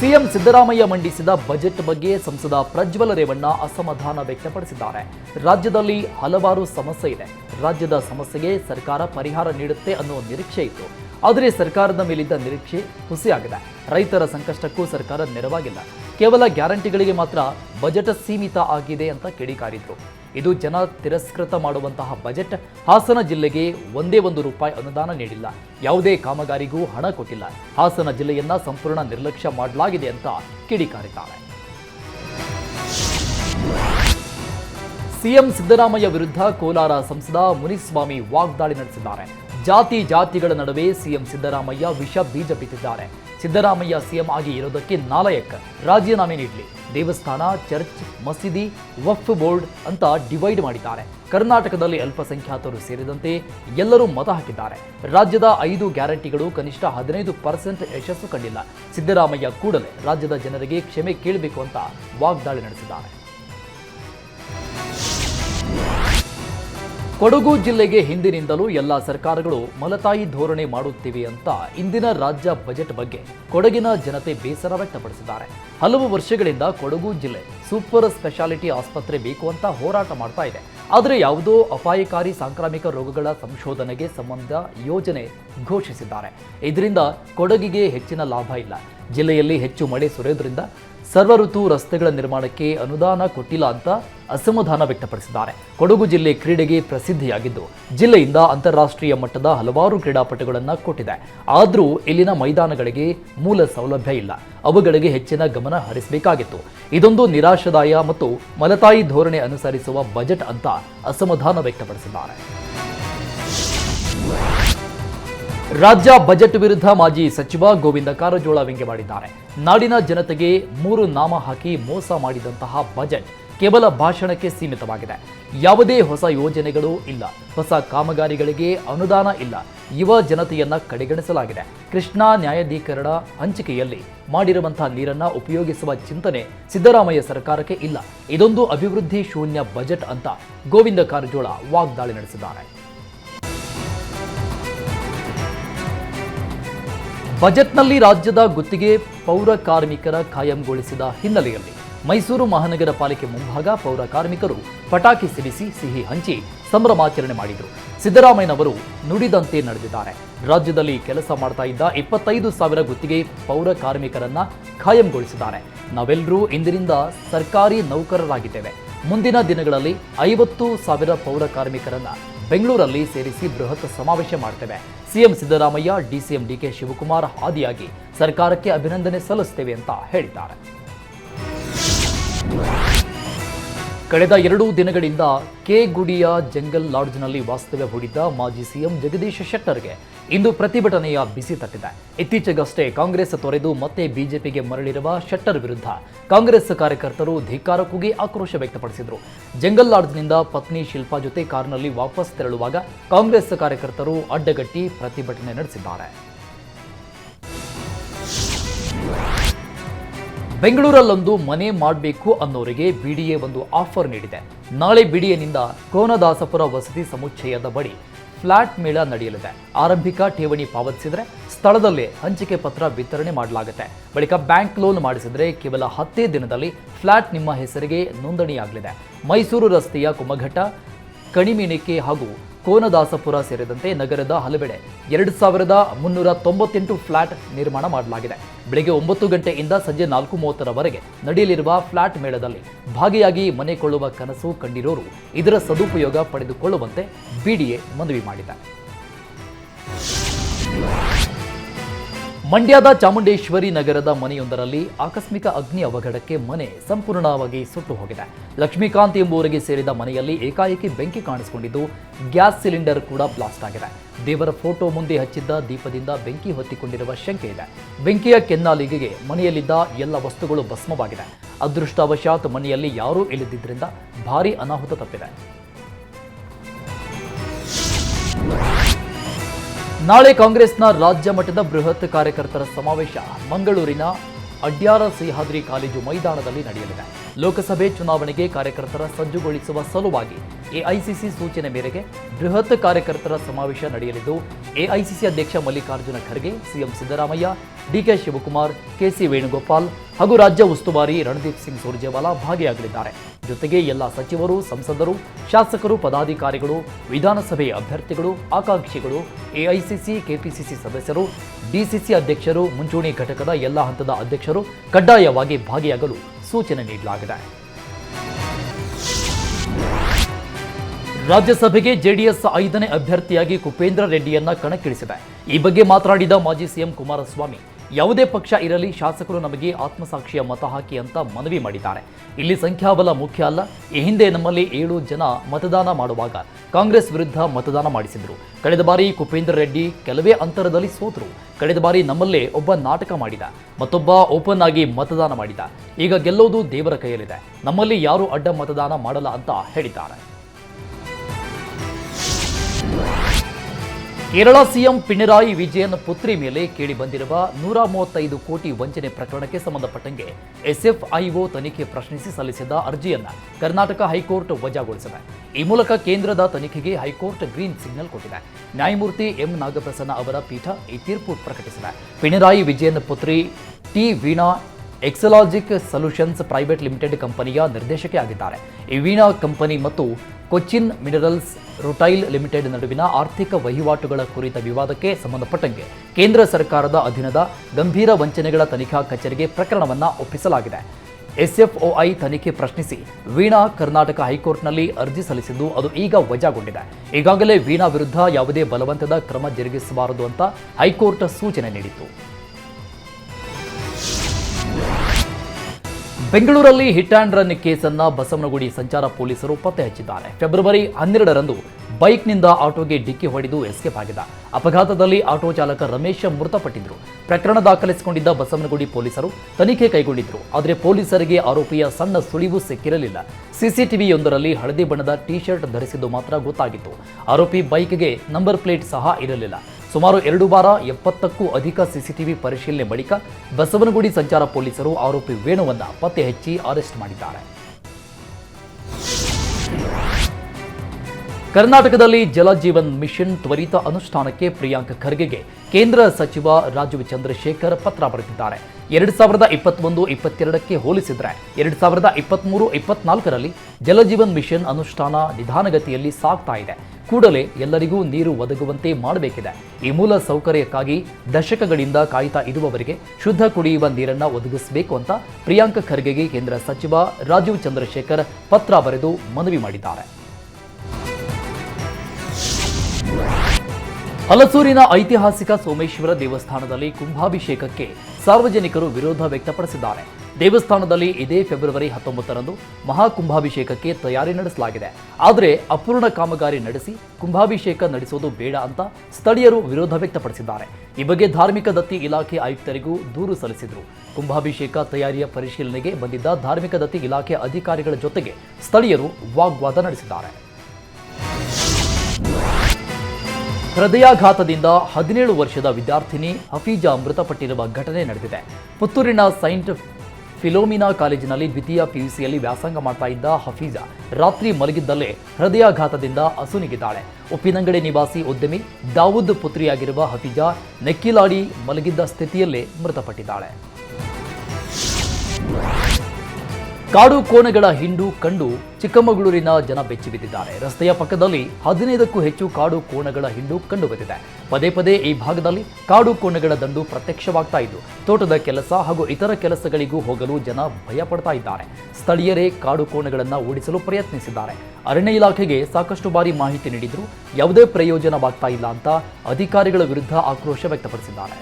ಸಿಎಂ ಸಿದ್ದರಾಮಯ್ಯ ಮಂಡಿಸಿದ ಬಜೆಟ್ ಬಗ್ಗೆ ಸಂಸದ ಪ್ರಜ್ವಲ ರೇವಣ್ಣ ಅಸಮಾಧಾನ ವ್ಯಕ್ತಪಡಿಸಿದ್ದಾರೆ. ರಾಜ್ಯದಲ್ಲಿ ಹಲವಾರು ಸಮಸ್ಯೆ ಇದೆ. ರಾಜ್ಯದ ಸಮಸ್ಯೆಗೆ ಸರ್ಕಾರ ಪರಿಹಾರ ನೀಡುತ್ತೆ ಅನ್ನುವ ನಿರೀಕ್ಷೆ ಇತ್ತು. ಆದರೆ ಸರ್ಕಾರದ ಮೇಲಿದ್ದ ನಿರೀಕ್ಷೆ ಹುಸಿಯಾಗಿದೆ. ರೈತರ ಸಂಕಷ್ಟಕ್ಕೂ ಸರ್ಕಾರ ನೆರವಾಗಿಲ್ಲ. ಕೇವಲ ಗ್ಯಾರಂಟಿಗಳಿಗೆ ಮಾತ್ರ ಬಜೆಟ್ ಸೀಮಿತ ಆಗಿದೆ ಅಂತ ಕಿಡಿಕಾರಿದ್ರು. ಇದು ಜನ ತಿರಸ್ಕೃತ ಮಾಡುವಂತಹ ಬಜೆಟ್. ಹಾಸನ ಜಿಲ್ಲೆಗೆ ಒಂದೇ ಒಂದು ರೂಪಾಯಿ ಅನುದಾನ ನೀಡಿಲ್ಲ. ಯಾವುದೇ ಕಾಮಗಾರಿಗೂ ಹಣ ಕೊಟ್ಟಿಲ್ಲ. ಹಾಸನ ಜಿಲ್ಲೆಯನ್ನ ಸಂಪೂರ್ಣ ನಿರ್ಲಕ್ಷ್ಯ ಮಾಡಲಾಗಿದೆ ಅಂತ ಕಿಡಿಕಾರಿದ್ದಾರೆ ಸಿಎಂ ಸಿದ್ದರಾಮಯ್ಯ ವಿರುದ್ಧ ಕೋಲಾರ ಸಂಸದ ಮುನಿಸ್ವಾಮಿ ವಾಗ್ದಾಳಿ ನಡೆಸಿದ್ದಾರೆ. ಜಾತಿ ಜಾತಿಗಳ ನಡುವೆ ಸಿಎಂ ಸಿದ್ದರಾಮಯ್ಯ ವಿಷ ಬೀಜ ಬಿತ್ತಿದ್ದಾರೆ. ಸಿದ್ದರಾಮಯ್ಯ ಸಿಎಂ ಆಗಿ ಇರೋದಕ್ಕೆ ನಾಲಯಕ್ಕ ರಾಜೀನಾಮೆ ನೀಡಲಿ. ದೇವಸ್ಥಾನ, ಚರ್ಚ್, ಮಸೀದಿ ವಫ್ ಬೋರ್ಡ್ ಅಂತ ಡಿವೈಡ್ ಮಾಡಿದ್ದಾರೆ. ಕರ್ನಾಟಕದಲ್ಲಿ ಅಲ್ಪಸಂಖ್ಯಾತರು ಸೇರಿದಂತೆ ಎಲ್ಲರೂ ಮತ ಹಾಕಿದ್ದಾರೆ. ರಾಜ್ಯದ ಐದು ಗ್ಯಾರಂಟಿಗಳು ಕನಿಷ್ಠ ಹದಿನೈದು ಪರ್ಸೆಂಟ್ ಯಶಸ್ಸು ಕಂಡಿಲ್ಲ. ಸಿದ್ದರಾಮಯ್ಯ ಕೂಡಲೇ ರಾಜ್ಯದ ಜನರಿಗೆ ಕ್ಷಮೆ ಕೇಳಬೇಕು ಅಂತ ವಾಗ್ದಾಳಿ ನಡೆಸಿದ್ದಾರೆ. ಕೊಡಗು ಜಿಲ್ಲೆಗೆ ಹಿಂದಿನಿಂದಲೂ ಎಲ್ಲ ಸರ್ಕಾರಗಳು ಮಲತಾಯಿ ಧೋರಣೆ ಮಾಡುತ್ತಿವೆ ಅಂತ ಇಂದಿನ ರಾಜ್ಯ ಬಜೆಟ್ ಬಗ್ಗೆ ಕೊಡಗಿನ ಜನತೆ ಬೇಸರ ವ್ಯಕ್ತಪಡಿಸಿದ್ದಾರೆ. ಹಲವು ವರ್ಷಗಳಿಂದ ಕೊಡಗು ಜಿಲ್ಲೆ ಸೂಪರ್ ಸ್ಪೆಷಾಲಿಟಿ ಆಸ್ಪತ್ರೆ ಬೇಕು ಅಂತ ಹೋರಾಟ ಮಾಡ್ತಾ ಇದೆ. ಆದರೆ ಯಾವುದೋ ಅಪಾಯಕಾರಿ ಸಾಂಕ್ರಾಮಿಕ ರೋಗಗಳ ಸಂಶೋಧನೆಗೆ ಸಂಬಂಧ ಯೋಜನೆ ಘೋಷಿಸಿದ್ದಾರೆ. ಇದರಿಂದ ಕೊಡಗಿಗೆ ಹೆಚ್ಚಿನ ಲಾಭ ಇಲ್ಲ. ಜಿಲ್ಲೆಯಲ್ಲಿ ಹೆಚ್ಚು ಮಳೆ ಸುರಿಯೋದ್ರಿಂದ ಸರ್ವ ಋತು ರಸ್ತೆಗಳ ನಿರ್ಮಾಣಕ್ಕೆ ಅನುದಾನ ಕೊಟ್ಟಿಲ್ಲ ಅಂತ ಅಸಮಾಧಾನ ವ್ಯಕ್ತಪಡಿಸಿದ್ದಾರೆ. ಕೊಡಗು ಜಿಲ್ಲೆ ಕ್ರೀಡೆಗೆ ಪ್ರಸಿದ್ಧಿಯಾಗಿದ್ದು, ಜಿಲ್ಲೆಯಿಂದ ಅಂತಾರಾಷ್ಟ್ರೀಯ ಮಟ್ಟದ ಹಲವಾರು ಕ್ರೀಡಾಪಟುಗಳನ್ನು ಕೊಟ್ಟಿದೆ. ಆದರೂ ಇಲ್ಲಿನ ಮೈದಾನಗಳಿಗೆ ಮೂಲ ಸೌಲಭ್ಯ ಇಲ್ಲ. ಅವುಗಳಿಗೆ ಹೆಚ್ಚಿನ ಗಮನ ಹರಿಸಬೇಕಾಗಿತ್ತು. ಇದೊಂದು ನಿರಾಶದಾಯ ಮತ್ತು ಮಲತಾಯಿ ಧೋರಣೆ ಅನುಸರಿಸುವ ಬಜೆಟ್ ಅಂತ ಅಸಮಾಧಾನ ವ್ಯಕ್ತಪಡಿಸಿದ್ದಾರೆ. ರಾಜ್ಯ ಬಜೆಟ್ ವಿರುದ್ಧ ಮಾಜಿ ಸಚಿವ ಗೋವಿಂದ ಕಾರಜೋಳ ವ್ಯಂಗ್ಯವಾಡಿದ್ದಾರೆ ನಾಡಿನ ಜನತೆಗೆ ಮೂರು ನಾಮ ಹಾಕಿ ಮೋಸ ಮಾಡಿದಂತಹ ಬಜೆಟ್ ಕೇವಲ ಭಾಷಣಕ್ಕೆ ಸೀಮಿತವಾಗಿದೆ. ಯಾವುದೇ ಹೊಸ ಯೋಜನೆಗಳು ಇಲ್ಲ. ಹೊಸ ಕಾಮಗಾರಿಗಳಿಗೆ ಅನುದಾನ ಇಲ್ಲ. ಯುವ ಜನತೆಯನ್ನ ಕಡೆಗಣಿಸಲಾಗಿದೆ. ಕೃಷ್ಣಾ ನ್ಯಾಯಾಧೀಕರಣ ಹಂಚಿಕೆಯಲ್ಲಿ ಮಾಡಿರುವಂತಹ ನೀರನ್ನ ಉಪಯೋಗಿಸುವ ಚಿಂತನೆ ಸಿದ್ದರಾಮಯ್ಯ ಸರ್ಕಾರಕ್ಕೆ ಇಲ್ಲ. ಇದೊಂದು ಅಭಿವೃದ್ಧಿ ಶೂನ್ಯ ಬಜೆಟ್ ಅಂತ ಗೋವಿಂದ ಕಾರಜೋಳ ವಾಗ್ದಾಳಿ ನಡೆಸಿದ್ದಾರೆ. ಬಜೆಟ್ನಲ್ಲಿ ರಾಜ್ಯದ ಗುತ್ತಿಗೆ ಪೌರ ಕಾರ್ಮಿಕರ ಖಾಯಂಗೊಳಿಸಿದ ಹಿನ್ನೆಲೆಯಲ್ಲಿ ಮೈಸೂರು ಮಹಾನಗರ ಪಾಲಿಕೆ ಮುಂಭಾಗ ಪೌರ ಕಾರ್ಮಿಕರು ಪಟಾಕಿ ಸಿಡಿಸಿ ಸಿಹಿ ಹಂಚಿ ಸಂಭ್ರಮಾಚರಣೆ ಮಾಡಿದರು. ಸಿದ್ದರಾಮಯ್ಯನವರು ನುಡಿದಂತೆ ನಡೆದಿದ್ದಾರೆ. ರಾಜ್ಯದಲ್ಲಿ ಕೆಲಸ ಮಾಡ್ತಾ ಇದ್ದ ಇಪ್ಪತ್ತೈದು ಸಾವಿರ ಗುತ್ತಿಗೆ ಪೌರ ಕಾರ್ಮಿಕರನ್ನ ಖಾಯಂಗೊಳಿಸಿದ್ದಾರೆ. ನಾವೆಲ್ಲರೂ ಇಂದಿನಿಂದ ಸರ್ಕಾರಿ ನೌಕರರಾಗಿದ್ದೇವೆ. ಮುಂದಿನ ದಿನಗಳಲ್ಲಿ ಐವತ್ತು ಸಾವಿರ ಪೌರ ಕಾರ್ಮಿಕರನ್ನ ಬೆಂಗಳೂರಲ್ಲಿ ಸೇರಿಸಿ ಬೃಹತ್ ಸಮಾವೇಶ ಮಾಡ್ತೇವೆ. CM Siddaramaiah, DCM DK Shivakumar ಹಾದಿಯಾಗಿ ಸರ್ಕಾರಕ್ಕೆ ಅಭಿನಂದನೆ ಸಲ್ಲಿಸುತ್ತೇವೆ ಅಂತ ಹೇಳಿದ್ದಾರೆ. ಕಳೆದ ಎರಡು ದಿನಗಳಿಂದ ಕೆ ಗುಡಿಯ ಜಂಗಲ್ ಲಾಡ್ಜ್ನಲ್ಲಿ ವಾಸ್ತವ್ಯ ಹೂಡಿದ್ದ ಮಾಜಿ ಸಿಎಂ ಜಗದೀಶ್ ಶೆಟ್ಟರ್ಗೆ ಇಂದು ಪ್ರತಿಭಟನೆಯ ಬಿಸಿ ತಟ್ಟಿದೆ. ಇತ್ತೀಚೆಗಷ್ಟೇ ಕಾಂಗ್ರೆಸ್ ತೊರೆದು ಮತ್ತೆ ಬಿಜೆಪಿಗೆ ಮರಳಿರುವ ಶೆಟ್ಟರ್ ವಿರುದ್ಧ ಕಾಂಗ್ರೆಸ್ ಕಾರ್ಯಕರ್ತರು ಧಿಕ್ಕಾರ ಕೂಗಿ ಆಕ್ರೋಶ ವ್ಯಕ್ತಪಡಿಸಿದರು. ಜಂಗಲ್ ಲಾಡ್ಜ್ನಿಂದ ಪತ್ನಿ ಶಿಲ್ಪಾ ಜೊತೆ ಕಾರ್ನಲ್ಲಿ ವಾಪಸ್ ತೆರಳುವಾಗ ಕಾಂಗ್ರೆಸ್ ಕಾರ್ಯಕರ್ತರು ಅಡ್ಡಗಟ್ಟಿ ಪ್ರತಿಭಟನೆ ನಡೆಸಿದ್ದಾರೆ. ಬೆಂಗಳೂರಲ್ಲೊಂದು ಮನೆ ಮಾಡಬೇಕು ಅನ್ನೋರಿಗೆ ಬಿಡಿಎ ಒಂದು ಆಫರ್ ನೀಡಿದೆ. ನಾಳೆ ಬಿಡಿಎನಿಂದ ಕೋನದಾಸಪುರ ವಸತಿ ಸಮುಚ್ಚಯದ ಬಳಿ ಫ್ಲಾಟ್ ಮೇಳ ನಡೆಯಲಿದೆ. ಆರಂಭಿಕ ಠೇವಣಿ ಪಾವತಿಸಿದರೆ ಸ್ಥಳದಲ್ಲಿ ಹಂಚಿಕೆ ಪತ್ರ ವಿತರಣೆ ಮಾಡಲಾಗುತ್ತೆ. ಬಳಿಕ ಬ್ಯಾಂಕ್ ಲೋನ್ ಮಾಡಿಸಿದರೆ ಕೇವಲ ಹತ್ತೇ ದಿನದಲ್ಲಿ ಫ್ಲಾಟ್ ನಿಮ್ಮ ಹೆಸರಿಗೆ ನೋಂದಣಿಯಾಗಲಿದೆ. ಮೈಸೂರು ರಸ್ತೆಯ ಕುಮಘಟ್ಟ ಕಣಿಮಿಣಿಕೆ ಹಾಗೂ ಕೋನದಾಸಪುರ ಸೇರಿದಂತೆ ನಗರದ ಹಲವೆಡೆ ಎರಡು ಸಾವಿರದ ಮುನ್ನೂರ ತೊಂಬತ್ತೆಂಟು ಫ್ಲಾಟ್ ನಿರ್ಮಾಣ ಮಾಡಲಾಗಿದೆ. ಬೆಳಗ್ಗೆ ಒಂಬತ್ತು ಗಂಟೆಯಿಂದ ಸಂಜೆ ನಾಲ್ಕು ಮೂವತ್ತರವರೆಗೆ ನಡೆಯಲಿರುವ ಫ್ಲಾಟ್ ಮೇಳದಲ್ಲಿ ಭಾಗಿಯಾಗಿ ಮನೆ ಕೊಳ್ಳುವ ಕನಸು ಕಂಡಿರೋರು ಇದರ ಸದುಪಯೋಗ ಪಡೆದುಕೊಳ್ಳುವಂತೆ ಬಿಡಿಎ ಮನವಿ ಮಾಡಿದೆ. ಮಂಡ್ಯದ ಚಾಮುಂಡೇಶ್ವರಿ ನಗರದ ಮನೆಯೊಂದರಲ್ಲಿ ಆಕಸ್ಮಿಕ ಅಗ್ನಿ ಅವಘಡಕ್ಕೆ ಮನೆ ಸಂಪೂರ್ಣವಾಗಿ ಸುಟ್ಟು ಹೋಗಿದೆ. ಲಕ್ಷ್ಮೀಕಾಂತ್ ಎಂಬುವರಿಗೆ ಸೇರಿದ ಮನೆಯಲ್ಲಿ ಏಕಾಏಕಿ ಬೆಂಕಿ ಕಾಣಿಸಿಕೊಂಡಿದ್ದು ಗ್ಯಾಸ್ ಸಿಲಿಂಡರ್ ಕೂಡ ಬ್ಲಾಸ್ಟ್ ಆಗಿದೆ. ದೇವರ ಫೋಟೋ ಮುಂದೆ ಹಚ್ಚಿದ್ದ ದೀಪದಿಂದ ಬೆಂಕಿ ಹೊತ್ತಿಕೊಂಡಿರುವ ಶಂಕೆ ಇದೆ. ಬೆಂಕಿಯ ಕೆನ್ನಾಲಿಗೆಗೆ ಮನೆಯಲ್ಲಿದ್ದ ಎಲ್ಲ ವಸ್ತುಗಳು ಭಸ್ಮವಾಗಿದೆ. ಅದೃಷ್ಟವಶಾತ್ ಮನೆಯಲ್ಲಿ ಯಾರೂ ಇಲ್ಲದಿದ್ದರಿಂದ ಭಾರೀ ಅನಾಹುತ ತಪ್ಪಿದೆ. ನಾಳೆ ಕಾಂಗ್ರೆಸ್ನ ರಾಜ್ಯ ಮಟ್ಟದ ಬೃಹತ್ ಕಾರ್ಯಕರ್ತರ ಸಮಾವೇಶ ಮಂಗಳೂರಿನ ಅಡ್ಯಾರ ಸಿಹಾದ್ರಿ ಕಾಲೇಜು ಮೈದಾನದಲ್ಲಿ ನಡೆಯಲಿದೆ. ಲೋಕಸಭೆ ಚುನಾವಣೆಗೆ ಕಾರ್ಯಕರ್ತರ ಸಜ್ಜುಗೊಳಿಸುವ ಸಲುವಾಗಿ ಎಐಸಿಸಿ ಸೂಚನೆ ಮೇರೆಗೆ ಬೃಹತ್ ಕಾರ್ಯಕರ್ತರ ಸಮಾವೇಶ ನಡೆಯಲಿದ್ದು, ಎಐಸಿಸಿ ಅಧ್ಯಕ್ಷ Mallikarjun Kharge, CM Siddaramaiah, DK Shivakumar KC Venugopal ಹಾಗೂ ರಾಜ್ಯ ಉಸ್ತುವಾರಿ ರಣದೀಪ್ ಸಿಂಗ್ ಸುರ್ಜೇವಾಲಾ ಭಾಗಿಯಾಗಲಿದ್ದಾರೆ. ಜೊತೆಗೆ ಎಲ್ಲ ಸಚಿವರು, ಸಂಸದರು, ಶಾಸಕರು, ಪದಾಧಿಕಾರಿಗಳು, ವಿಧಾನಸಭೆ ಅಭ್ಯರ್ಥಿಗಳು, ಆಕಾಂಕ್ಷಿಗಳು, ಎಐಸಿಸಿ, ಕೆಪಿಸಿಸಿ ಸದಸ್ಯರು, ಡಿಸಿಸಿ ಅಧ್ಯಕ್ಷರು, ಮುಂಚೂಣಿ ಘಟಕದ ಎಲ್ಲ ಹಂತದ ಅಧ್ಯಕ್ಷರು ಕಡ್ಡಾಯವಾಗಿ ಭಾಗಿಯಾಗಲು ಸೂಚನೆ ನೀಡಲಾಗಿದೆ. ರಾಜ್ಯಸಭೆಗೆ ಜೆಡಿಎಸ್ ಐದನೇ ಅಭ್ಯರ್ಥಿಯಾಗಿ ಕುಪೇಂದ್ರ ರೆಡ್ಡಿಯನ್ನ ಕಣಕ್ಕಿಳಿಸಿದೆ. ಈ ಬಗ್ಗೆ ಮಾತನಾಡಿದ ಮಾಜಿ ಸಿಎಂ ಕುಮಾರಸ್ವಾಮಿ. ಯಾವುದೇ ಪಕ್ಷ ಇರಲಿ, ಶಾಸಕರು ನಮಗೆ ಆತ್ಮಸಾಕ್ಷಿಯ ಮತ ಹಾಕಿ ಅಂತ ಮನವಿ ಮಾಡಿದ್ದಾರೆ. ಇಲ್ಲಿ ಸಂಖ್ಯಾಬಲ ಮುಖ್ಯ ಅಲ್ಲ. ಈ ಹಿಂದೆ ನಮ್ಮಲ್ಲಿ ಏಳು ಜನ ಮತದಾನ ಮಾಡುವಾಗ ಕಾಂಗ್ರೆಸ್ ವಿರುದ್ಧ ಮತದಾನ ಮಾಡಿಸಿದ್ರು. ಕಳೆದ ಬಾರಿ ಕುಪೇಂದ್ರ ರೆಡ್ಡಿ ಕೆಲವೇ ಅಂತರದಲ್ಲಿ ಸೋತರು. ಕಳೆದ ಬಾರಿ ನಮ್ಮಲ್ಲೇ ಒಬ್ಬ ನಾಟಕ ಮಾಡಿದ. ಮತ್ತೊಬ್ಬ ಓಪನ್ ಆಗಿ ಮತದಾನ ಮಾಡಿದ. ಈಗ ಗೆಲ್ಲೋದು ದೇವರ ಕೈಯಲ್ಲಿದೆ. ನಮ್ಮಲ್ಲಿ ಯಾರು ಅಡ್ಡ ಮತದಾನ ಮಾಡಲ್ಲ ಅಂತ ಹೇಳಿದ್ದಾರೆ. ಕೇರಳ ಸಿಎಂ ಪಿಣರಾಯಿ ವಿಜಯನ್ ಪುತ್ರಿ ಮೇಲೆ ಕೇಳಿಬಂದಿರುವ ನೂರ ಮೂವತ್ತೈದು ಕೋಟಿ ವಂಚನೆ ಪ್ರಕರಣಕ್ಕೆ ಸಂಬಂಧಪಟ್ಟಂಗೆ ಎಸ್ಎಫ್ಐಒ ತನಿಖೆ ಪ್ರಶ್ನಿಸಿ ಸಲ್ಲಿಸಿದ್ದ ಅರ್ಜಿಯನ್ನ ಕರ್ನಾಟಕ ಹೈಕೋರ್ಟ್ ವಜಾಗೊಳಿಸಿದೆ. ಈ ಮೂಲಕ ಕೇಂದ್ರದ ತನಿಖೆಗೆ ಹೈಕೋರ್ಟ್ ಗ್ರೀನ್ ಸಿಗ್ನಲ್ ಕೊಟ್ಟಿದೆ. ನ್ಯಾಯಮೂರ್ತಿ ಎಂ ನಾಗಪ್ರಸನ್ನ ಅವರ ಪೀಠ ಈ ತೀರ್ಪು ಪ್ರಕಟಿಸಿದೆ. ಪಿಣರಾಯಿ ವಿಜಯನ್ ಪುತ್ರಿ T Veena Exalogic solutions private limited ಕಂಪನಿಯ ನಿರ್ದೇಶಕಿ ಆಗಿದ್ದಾರೆ. ಈ ವೀಣಾ ಕಂಪನಿ ಮತ್ತು ಕೊಚ್ಚಿನ್ ಮಿನರಲ್ಸ್ ರುಟೈಲ್ ಲಿಮಿಟೆಡ್ ನಡುವಿನ ಆರ್ಥಿಕ ವಹಿವಾಟುಗಳ ಕುರಿತ ವಿವಾದಕ್ಕೆ ಸಂಬಂಧಪಟ್ಟಂತೆ ಕೇಂದ್ರ ಸರ್ಕಾರದ ಅಧೀನದ ಗಂಭೀರ ವಂಚನೆಗಳ ತನಿಖಾ ಕಚೇರಿಗೆ ಪ್ರಕರಣವನ್ನು ಒಪ್ಪಿಸಲಾಗಿದೆ. ಎಸ್ಎಫ್ಒಐ ತನಿಖೆ ಪ್ರಶ್ನಿಸಿ ವೀಣಾ ಕರ್ನಾಟಕ ಹೈಕೋರ್ಟ್ನಲ್ಲಿ ಅರ್ಜಿ ಸಲ್ಲಿಸಿದ್ದು ಅದು ಈಗ ವಜಾಗೊಂಡಿದೆ. ಈಗಾಗಲೇ ವೀಣಾ ವಿರುದ್ಧ ಯಾವುದೇ ಬಲವಂತದ ಕ್ರಮ ಜರುಗಿಸಬಾರದು ಅಂತ ಹೈಕೋರ್ಟ್ ಸೂಚನೆ ನೀಡಿತ್ತು. ಬೆಂಗಳೂರಲ್ಲಿ ಹಿಟ್ ಆ್ಯಂಡ್ ರನ್ ಕೇಸನ್ನ ಬಸವನಗುಡಿ ಸಂಚಾರ ಪೊಲೀಸರು ಪತ್ತೆ ಹಚ್ಚಿದ್ದಾರೆ. ಫೆಬ್ರವರಿ ಹನ್ನೆರಡರಂದು ಬೈಕ್ನಿಂದ ಆಟೋಗೆ ಡಿಕ್ಕಿ ಹೊಡೆದು ಎಸ್ಕೇಪ್ ಆಗಿದ್ದ. ಅಪಘಾತದಲ್ಲಿ ಆಟೋ ಚಾಲಕ ರಮೇಶ್ ಮೃತಪಟ್ಟಿದ್ರು ಪ್ರಕರಣ ದಾಖಲಿಸಿಕೊಂಡಿದ್ದ ಬಸವನಗುಡಿ ಪೊಲೀಸರು ತನಿಖೆ ಕೈಗೊಂಡಿದ್ರು. ಆದರೆ ಪೊಲೀಸರಿಗೆ ಆರೋಪಿಯ ಸಣ್ಣ ಸುಳಿವು ಸಿಕ್ಕಿರಲಿಲ್ಲ. ಸಿಸಿಟಿವಿಯೊಂದರಲ್ಲಿ ಹಳದಿ ಬಣ್ಣದ ಟಿ ಶರ್ಟ್ ಧರಿಸಿದ್ದು ಮಾತ್ರ ಗೊತ್ತಾಗಿತ್ತು. ಆರೋಪಿ ಬೈಕ್ಗೆ ನಂಬರ್ ಪ್ಲೇಟ್ ಸಹ ಇರಲಿಲ್ಲ. ಸುಮಾರು ಎರಡು ವಾರ ಎಪ್ಪತ್ತಕ್ಕೂ ಅಧಿಕ ಸಿಸಿಟಿವಿ ಪರಿಶೀಲನೆ ಬಳಿಕ ಬಸವನಗುಡಿ ಸಂಚಾರ ಪೊಲೀಸರು ಆರೋಪಿ ವೇಣುವನ್ನ ಪತ್ತೆ ಹಚ್ಚಿ ಅರೆಸ್ಟ್ ಮಾಡಿದ್ದಾರೆ. ಕರ್ನಾಟಕದಲ್ಲಿ ಜಲಜೀವನ್ ಮಿಷನ್ ತ್ವರಿತ ಅನುಷ್ಠಾನಕ್ಕೆ ಪ್ರಿಯಾಂಕ್ ಖರ್ಗೆಗೆ ಕೇಂದ್ರ ಸಚಿವ ರಾಜೀವ್ ಚಂದ್ರಶೇಖರ್ ಪತ್ರ ಬರೆದಿದ್ದಾರೆ. ಎರಡು ಸಾವಿರದ ಇಪ್ಪತ್ತೊಂದು, ಇಪ್ಪತ್ತೆರಡಕ್ಕೆ ಹೋಲಿಸಿದರೆ ಎರಡು ಸಾವಿರದ ಇಪ್ಪತ್ತ್ಮೂರು ಇಪ್ಪತ್ನಾಲ್ಕರಲ್ಲಿ ಜಲಜೀವನ್ ಮಿಷನ್ ಅನುಷ್ಠಾನ ನಿಧಾನಗತಿಯಲ್ಲಿ ಸಾಗ್ತಾ ಇದೆ. ಕೂಡಲೇ ಎಲ್ಲರಿಗೂ ನೀರು ಒದಗುವಂತೆ ಮಾಡಬೇಕಿದೆ. ಈ ಮೂಲ ಸೌಕರ್ಯಕ್ಕಾಗಿ ದಶಕಗಳಿಂದ ಕಾಯ್ತಾ ಇರುವವರಿಗೆ ಶುದ್ಧ ಕುಡಿಯುವ ನೀರನ್ನು ಒದಗಿಸಬೇಕು ಅಂತ ಪ್ರಿಯಾಂಕ ಖರ್ಗೆಗೆ ಕೇಂದ್ರ ಸಚಿವ ರಾಜೀವ್ ಚಂದ್ರಶೇಖರ್ ಪತ್ರ ಬರೆದು ಮನವಿ ಮಾಡಿದ್ದಾರೆ. ಹಲಸೂರಿನ ಐತಿಹಾಸಿಕ ಸೋಮೇಶ್ವರ ದೇವಸ್ಥಾನದಲ್ಲಿ ಕುಂಭಾಭಿಷೇಕಕ್ಕೆ ಸಾರ್ವಜನಿಕರು ವಿರೋಧ ವ್ಯಕ್ತಪಡಿಸಿದ್ದಾರೆ. ದೇವಸ್ಥಾನದಲ್ಲಿ ಇದೇ ಫೆಬ್ರವರಿ ಹತ್ತೊಂಬತ್ತರಂದು ಮಹಾಕುಂಭಾಭಿಷೇಕಕ್ಕೆ ತಯಾರಿ ನಡೆಸಲಾಗಿದೆ. ಆದರೆ ಅಪೂರ್ಣ ಕಾಮಗಾರಿ ನಡೆಸಿ ಕುಂಭಾಭಿಷೇಕ ನಡೆಸೋದು ಬೇಡ ಅಂತ ಸ್ಥಳೀಯರು ವಿರೋಧ ವ್ಯಕ್ತಪಡಿಸಿದ್ದಾರೆ. ಈ ಬಗ್ಗೆ ಧಾರ್ಮಿಕ ದತ್ತಿ ಇಲಾಖೆ ಆಯುಕ್ತರಿಗೂ ದೂರು ಸಲ್ಲಿಸಿದರು. ಕುಂಭಾಭಿಷೇಕ ತಯಾರಿಯ ಪರಿಶೀಲನೆಗೆ ಬಂದಿದ್ದ ಧಾರ್ಮಿಕ ದತ್ತಿ ಇಲಾಖೆ ಅಧಿಕಾರಿಗಳ ಜೊತೆಗೆ ಸ್ಥಳೀಯರು ವಾಗ್ವಾದ ನಡೆಸಿದ್ದಾರೆ. ಹೃದಯಾಘಾತದಿಂದ ಹದಿನೇಳು ವರ್ಷದ ವಿದ್ಯಾರ್ಥಿನಿ ಹಫೀಜಾ ಮೃತಪಟ್ಟಿರುವ ಘಟನೆ ನಡೆದಿದೆ. ಪುತ್ತೂರಿನ ಸೈಂಟ್ ಫಿಲೋಮಿನಾ ಕಾಲೇಜಿನಲ್ಲಿ ದ್ವಿತೀಯ ಪಿಯುಸಿಯಲ್ಲಿ ವ್ಯಾಸಂಗ ಮಾಡ್ತಾ ಇದ್ದ ಹಫೀಜಾ ರಾತ್ರಿ ಮಲಗಿದ್ದಲ್ಲೇ ಹೃದಯಾಘಾತದಿಂದ ಅಸುನಿಗಿದ್ದಾಳೆ. ಉಪ್ಪಿನಂಗಡಿ ನಿವಾಸಿ ಉದ್ಯಮಿ ದಾವೂದ್ ಪುತ್ರಿಯಾಗಿರುವ ಹಫೀಜಾ ನೆಕ್ಕಿಲಾಡಿ ಮಲಗಿದ್ದ ಸ್ಥಿತಿಯಲ್ಲೇ ಮೃತಪಟ್ಟಿದ್ದಾಳೆ. ಕಾಡು ಕೋಣೆಗಳ ಹಿಂಡು ಕಂಡು ಚಿಕ್ಕಮಗಳೂರಿನ ಜನ ಬೆಚ್ಚಿಬಿದ್ದಿದ್ದಾರೆ. ರಸ್ತೆಯ ಪಕ್ಕದಲ್ಲಿ ಹದಿನೈದಕ್ಕೂ ಹೆಚ್ಚು ಕಾಡು ಕೋಣಗಳ ಹಿಂಡು ಕಂಡು ಬಂದಿದೆ ಪದೇ ಪದೇ ಈ ಭಾಗದಲ್ಲಿ ಕಾಡು ಕೋಣಗಳ ದಂಡು ಪ್ರತ್ಯಕ್ಷವಾಗ್ತಾ ಇದ್ದು, ತೋಟದ ಕೆಲಸ ಹಾಗೂ ಇತರ ಕೆಲಸಗಳಿಗೂ ಹೋಗಲು ಜನ ಭಯ ಪಡ್ತಾ ಇದ್ದಾರೆ. ಸ್ಥಳೀಯರೇ ಕಾಡು ಕೋಣಗಳನ್ನು ಓಡಿಸಲು ಪ್ರಯತ್ನಿಸಿದ್ದಾರೆ. ಅರಣ್ಯ ಇಲಾಖೆಗೆ ಸಾಕಷ್ಟು ಬಾರಿ ಮಾಹಿತಿ ನೀಡಿದ್ರು ಯಾವುದೇ ಪ್ರಯೋಜನವಾಗ್ತಾ ಇಲ್ಲ ಅಂತ ಅಧಿಕಾರಿಗಳ ವಿರುದ್ಧ ಆಕ್ರೋಶ ವ್ಯಕ್ತಪಡಿಸಿದ್ದಾರೆ.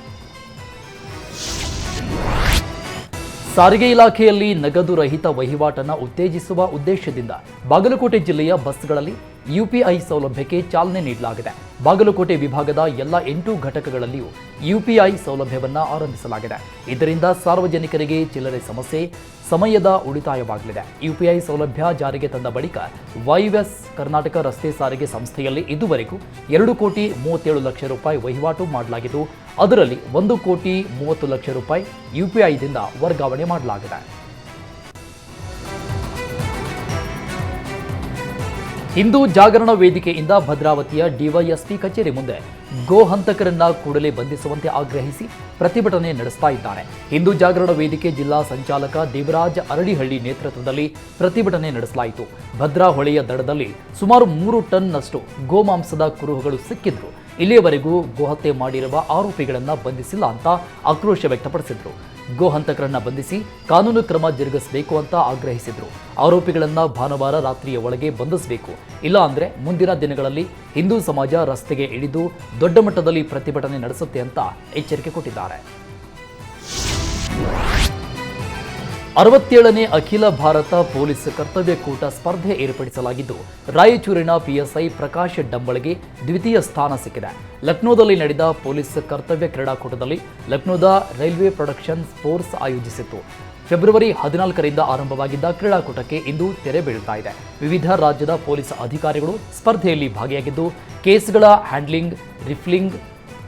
ಸಾರಿಗೆ ಇಲಾಖೆಯಲ್ಲಿ ನಗದು ರಹಿತ ವಹಿವಾಟನ್ನು ಉತ್ತೇಜಿಸುವ ಉದ್ದೇಶದಿಂದ ಬಾಗಲಕೋಟೆ ಜಿಲ್ಲೆಯ ಬಸ್ಗಳಲ್ಲಿ ಯುಪಿಐ ಸೌಲಭ್ಯಕ್ಕೆ ಚಾಲನೆ ನೀಡಲಾಗಿದೆ. ಬಾಗಲಕೋಟೆ ವಿಭಾಗದ ಎಲ್ಲ ಎಂಟು ಘಟಕಗಳಲ್ಲಿಯೂ ಯುಪಿಐ ಸೌಲಭ್ಯವನ್ನು ಆರಂಭಿಸಲಾಗಿದೆ. ಇದರಿಂದ ಸಾರ್ವಜನಿಕರಿಗೆ ಚಿಲ್ಲರೆ ಸಮಸ್ಯೆ, ಸಮಯದ ಉಳಿತಾಯವಾಗಲಿದೆ. ಯುಪಿಐ ಸೌಲಭ್ಯ ಜಾರಿಗೆ ತಂದ ಬಳಿಕ ವೈವೆಸ್ ಕರ್ನಾಟಕ ರಸ್ತೆ ಸಾರಿಗೆ ಸಂಸ್ಥೆಯಲ್ಲಿ ಇದುವರೆಗೂ ಎರಡು ಕೋಟಿ ಮೂವತ್ತೇಳು ಲಕ್ಷ ರೂಪಾಯಿ ವಹಿವಾಟು ಮಾಡಲಾಗಿದ್ದು ಅದರಲ್ಲಿ ಒಂದು ಕೋಟಿ ಮೂವತ್ತು ಲಕ್ಷ ರೂಪಾಯಿ ಯುಪಿಐದಿಂದ ವರ್ಗಾವಣೆ ಮಾಡಲಾಗಿದೆ. ಹಿಂದೂ ಜಾಗರಣ ವೇದಿಕೆಯಿಂದ ಭದ್ರಾವತಿಯ ಡಿವೈಎಸ್ಪಿ ಕಚೇರಿ ಮುಂದೆ ಗೋ ಹಂತಕರನ್ನ ಕೂಡಲೇ ಬಂಧಿಸುವಂತೆ ಆಗ್ರಹಿಸಿ ಪ್ರತಿಭಟನೆ ನಡೆಸ್ತಾ ಇದ್ದಾರೆ. ಹಿಂದೂ ಜಾಗರಣ ವೇದಿಕೆ ಜಿಲ್ಲಾ ಸಂಚಾಲಕ ದೇವರಾಜ್ ಅರಡಿಹಳ್ಳಿ ನೇತೃತ್ವದಲ್ಲಿ ಪ್ರತಿಭಟನೆ ನಡೆಸಲಾಯಿತು. ಭದ್ರಾ ಹೊಳೆಯ ದಡದಲ್ಲಿ ಸುಮಾರು ಮೂರು ಟನ್ನಷ್ಟು ಗೋಮಾಂಸದ ಕುರುಹುಗಳು ಸಿಕ್ಕಿದ್ರು. ಇಲ್ಲಿಯವರೆಗೂ ಗೋಹತ್ಯೆ ಮಾಡಿರುವ ಆರೋಪಿಗಳನ್ನು ಬಂಧಿಸಿಲ್ಲ ಅಂತ ಆಕ್ರೋಶ ವ್ಯಕ್ತಪಡಿಸಿದ್ರು. ಗೋಹಂತಕರನ್ನ ಬಂಧಿಸಿ ಕಾನೂನು ಕ್ರಮ ಜರುಗಿಸಬೇಕು ಅಂತ ಆಗ್ರಹಿಸಿದ್ರು. ಆರೋಪಿಗಳನ್ನು ಭಾನುವಾರ ರಾತ್ರಿಯ ಒಳಗೆ ಬಂಧಿಸಬೇಕು. ಇಲ್ಲ ಅಂದ್ರೆ ಮುಂದಿನ ದಿನಗಳಲ್ಲಿ ಹಿಂದೂ ಸಮಾಜ ರಸ್ತೆಗೆ ಇಳಿದು ದೊಡ್ಡ ಮಟ್ಟದಲ್ಲಿ ಪ್ರತಿಭಟನೆ ನಡೆಸುತ್ತೆ ಅಂತ ಎಚ್ಚರಿಕೆ ಕೊಟ್ಟಿದ್ದಾರೆ. ಅರವತ್ತೇಳನೇ ಅಖಿಲ ಭಾರತ ಪೊಲೀಸ್ ಕರ್ತವ್ಯ ಕೂಟ ಸ್ಪರ್ಧೆ ಏರ್ಪಡಿಸಲಾಗಿದ್ದು, ರಾಯಚೂರಿನ ಪಿಎಸ್ಐ ಪ್ರಕಾಶ್ ಡಂಬಳಿಗೆ ದ್ವಿತೀಯ ಸ್ಥಾನ ಸಿಕ್ಕಿದೆ. ಲಕ್ನೋದಲ್ಲಿ ನಡೆದ ಪೊಲೀಸ್ ಕರ್ತವ್ಯ ಕ್ರೀಡಾಕೂಟದಲ್ಲಿ ಲಕ್ನೋದ ರೈಲ್ವೆ ಪ್ರೊಡಕ್ಷನ್ ಸ್ಪೋರ್ಟ್ಸ್ ಆಯೋಜಿಸಿತ್ತು. ಫೆಬ್ರವರಿ ಹದಿನಾಲ್ಕರಿಂದ ಆರಂಭವಾಗಿದ್ದ ಕ್ರೀಡಾಕೂಟಕ್ಕೆ ಇಂದು ತೆರೆ ಬೀಳುತ್ತಾ ಇದೆ. ವಿವಿಧ ರಾಜ್ಯದ ಪೊಲೀಸ್ ಅಧಿಕಾರಿಗಳು ಸ್ಪರ್ಧೆಯಲ್ಲಿ ಭಾಗಿಯಾಗಿದ್ದು, ಕೇಸ್ಗಳ ಹ್ಯಾಂಡ್ಲಿಂಗ್, ರಿಫ್ಲಿಂಗ್,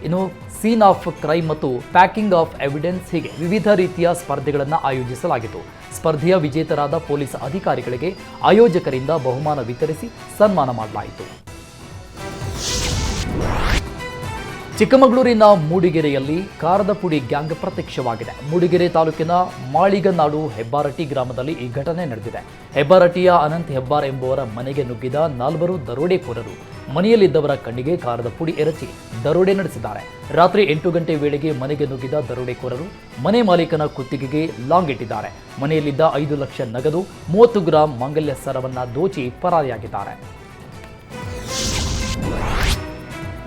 ಇನ್ನು ಸೀನ್ ಆಫ್ ಕ್ರೈಮ್ ಮತ್ತು ಪ್ಯಾಕಿಂಗ್ ಆಫ್ ಎವಿಡೆನ್ಸ್ ಹೀಗೆ ವಿವಿಧ ರೀತಿಯ ಸ್ಪರ್ಧೆಗಳನ್ನು ಆಯೋಜಿಸಲಾಗಿತ್ತು. ಸ್ಪರ್ಧೆಯ ವಿಜೇತರಾದ ಪೊಲೀಸ್ ಅಧಿಕಾರಿಗಳಿಗೆ ಆಯೋಜಕರಿಂದ ಬಹುಮಾನ ವಿತರಿಸಿ ಸನ್ಮಾನ ಮಾಡಲಾಯಿತು. ಚಿಕ್ಕಮಗಳೂರಿನ ಮೂಡಿಗೆರೆಯಲ್ಲಿ ಕಾರದ ಪುಡಿ ಗ್ಯಾಂಗ್ ಪ್ರತ್ಯಕ್ಷವಾಗಿದೆ. ಮೂಡಿಗೆರೆ ತಾಲೂಕಿನ ಮಾಳಿಗನಾಡು ಹೆಬ್ಬಾರಟ್ಟಿ ಗ್ರಾಮದಲ್ಲಿ ಈ ಘಟನೆ ನಡೆದಿದೆ. ಹೆಬ್ಬಾರಟ್ಟಿಯ ಅನಂತ್ ಹೆಬ್ಬಾರ್ ಎಂಬುವರ ಮನೆಗೆ ನುಗ್ಗಿದ ನಾಲ್ವರು ದರೋಡೆಕೋರರು ಮನೆಯಲ್ಲಿದ್ದವರ ಕಣ್ಣಿಗೆ ಕಾರದ ಪುಡಿ ಎರಚಿ ದರೋಡೆ ನಡೆಸಿದ್ದಾರೆ. ರಾತ್ರಿ ಎಂಟು ಗಂಟೆ ವೇಳೆಗೆ ಮನೆಗೆ ನುಗ್ಗಿದ ದರೋಡೆಕೋರರು ಮನೆ ಮಾಲೀಕನ ಕುತ್ತಿಗೆಗೆ ಲಾಂಗ್ ಇಟ್ಟಿದ್ದಾರೆ. ಮನೆಯಲ್ಲಿದ್ದ ಐದು ಲಕ್ಷ ನಗದು ಮೂವತ್ತು ಗ್ರಾಂ ಮಾಂಗಲ್ಯ ಸರವನ್ನ ದೋಚಿ ಪರಾರಿಯಾಗಿದ್ದಾರೆ.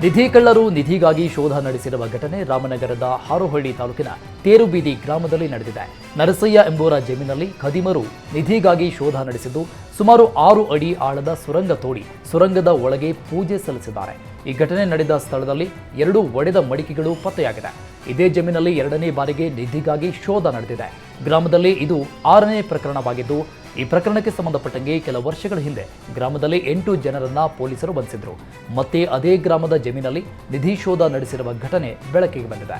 ನಿಧಿ ಕಳ್ಳರು ನಿಧಿಗಾಗಿ ಶೋಧ ನಡೆಸಿರುವ ಘಟನೆ ರಾಮನಗರದ ಹಾರೋಹಳ್ಳಿ ತಾಲೂಕಿನ ತೇರುಬೀದಿ ಗ್ರಾಮದಲ್ಲಿ ನಡೆದಿದೆ. ನರಸಯ್ಯ ಎಂಬುವರ ಜಮೀನಲ್ಲಿ ಖದೀಮರು ನಿಧಿಗಾಗಿ ಶೋಧ ನಡೆಸಿದ್ದು, ಸುಮಾರು ಆರು ಅಡಿ ಆಳದ ಸುರಂಗ ತೋಡಿ ಸುರಂಗದ ಒಳಗೆ ಪೂಜೆ ಸಲ್ಲಿಸಿದ್ದಾರೆ. ಈ ಘಟನೆ ನಡೆದ ಸ್ಥಳದಲ್ಲಿ ಎರಡು ಒಡೆದ ಮಡಿಕೆಗಳು ಪತ್ತೆಯಾಗಿದೆ. ಇದೇ ಜಮೀನಲ್ಲಿ ಎರಡನೇ ಬಾರಿಗೆ ನಿಧಿಗಾಗಿ ಶೋಧ ನಡೆದಿದೆ. ಗ್ರಾಮದಲ್ಲಿ ಇದು ಆರನೇ ಪ್ರಕರಣವಾಗಿದ್ದು, ಈ ಪ್ರಕರಣಕ್ಕೆ ಸಂಬಂಧಪಟ್ಟಂಗೆ ಕೆಲ ವರ್ಷಗಳ ಹಿಂದೆ ಗ್ರಾಮದಲ್ಲಿ ಎಂಟು ಜನರನ್ನ ಪೊಲೀಸರು ಬಂಧಿಸಿದ್ರು. ಮತ್ತೆ ಅದೇ ಗ್ರಾಮದ ಜಮೀನಲ್ಲಿ ನಿಧಿ ಶೋಧ ನಡೆಸಿರುವ ಘಟನೆ ಬೆಳಕಿಗೆ ಬಂದಿದೆ.